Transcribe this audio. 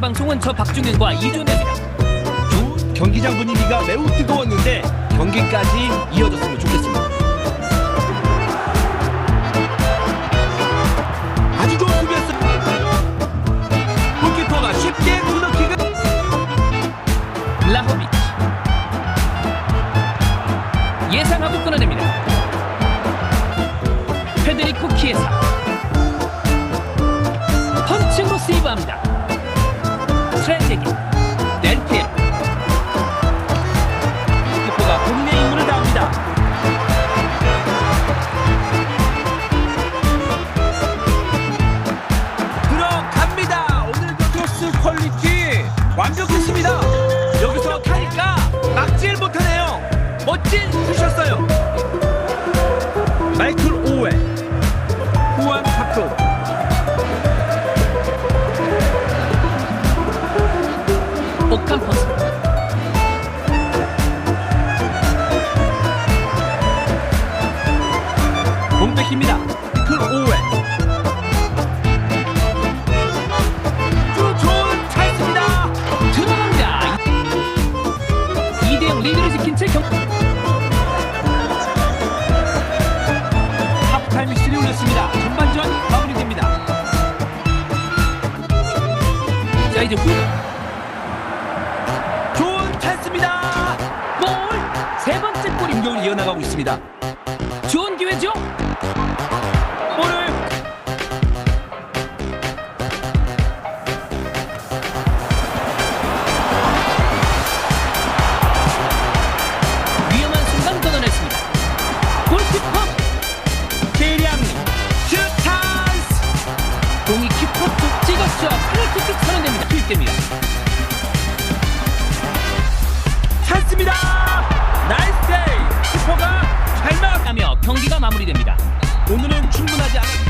방송은 저 박중현과 이준혜입니다. 경기장 분위기가 매우 뜨거웠는데 경기까지 이어졌으면 좋겠습니다. 아주 좋은 수비였습니다. 골키퍼가 쉽게 코너킥을 라호비치 예상하고 끊어냅니다. 페데리코 키에사 펀칭으로 세이브합니다. 트렌제기 델피에 골키퍼가 본인의 임무를 다합니다. 들어갑니다. 오늘도 크로스 퀄리티 완벽했습니다. 여기서 카니까 막질 못하네요. 멋진 슛이었어요. 리드를 지킨 채 경... 하프타임 휘슬이 울렸습니다. 전반전 마무리됩니다. 자 이제 후 좋은 찬스입니다. 골! 세 번째 골이 공격을 이어나가고 있습니다. 좋은 기회죠? 쪽 찍었죠. 프리킥 선언됩니다. 투입됩니다. 찬스입니다. 나이스 데이. 키퍼가 잘. 하며 경기가 마무리됩니다. 오늘은 충분하지 않았다.